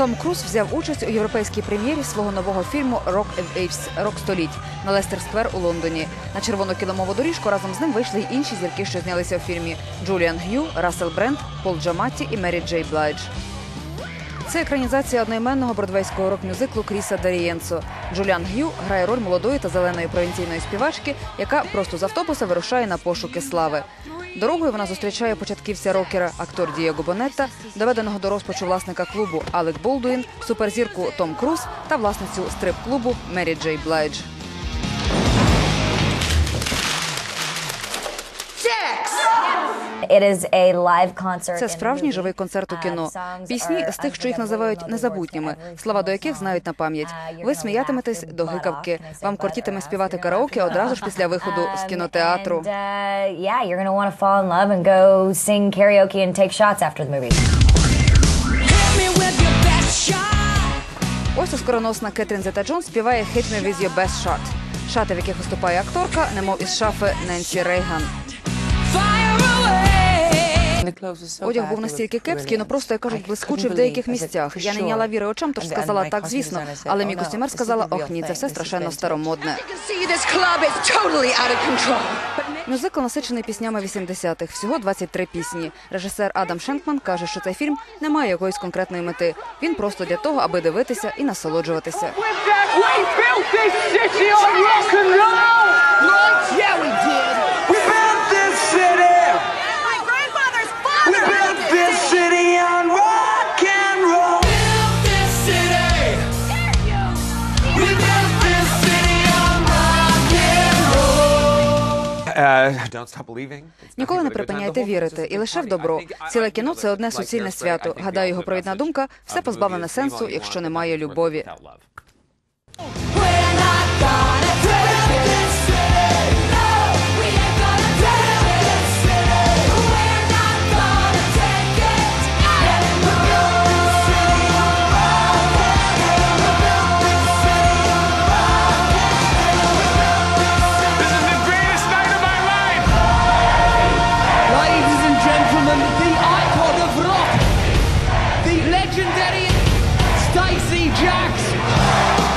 Том Круз взяв участь у європейській прем'єрі свого нового фільму and Ages» Рок століть на Лестер Сквер у Лондоні. На червону кіломову доріжку разом з ним вийшли й інші зірки, що знялися у фільмі: Джуліан Г'ю, Рассел Брент, Пол Джаматті і Мері Джей Блайдж. Це екранізація одноіменного бродвейського рок-мюзиклу Кріса Дарієнцо. Джуліан Г'ю грає роль молодої та зеленої провінційної співачки, яка просто з автобуса вирушає на пошуки слави. Дорогою вона зустрічає початківця рокера, актор Дієго Бонетта, доведеного до розпачу власника клубу Алек Болдуін, суперзірку Том Круз та власницю стрип-клубу Мері Джей Блайдж. Це справжній живий концерт у Uh, кіно. Пісні з тих, що їх називають незабутніми, words to every слова до яких знають на пам'ять. Uh, Ви сміятиметесь до гикавки. Вам кортітиме співати караоке одразу ж після виходу з Um, кінотеатру. And, uh, yeah, you're gonna want to fall in love and go sing karaoke and take shots after the movie. Ось оскароносна Кетрін Зета Джон співає «Hit me with your best shot». Шати, в яких виступає акторка, немов із шафи Ненсі Рейган. Одяг був настільки кепський, ну просто як кажуть, блискучий в деяких місцях. Я не няла віри очам, тож сказала так, звісно. Але мій костюмер сказала, ох ні, це все страшенно старомодне. Мюзикл насичений піснями 80-х, всього 23 пісні. Режисер Адам Шенкман каже, що цей фільм не має якоїсь конкретної мети. Він просто для того, аби дивитися і насолоджуватися. Ніколи не припиняйте вірити, і лише в добро. Ціле кіно це одне суцільне свято. Гадаю, його провідна думка все позбавлене сенсу, якщо немає любові. We're not legendary Stacey Jacks.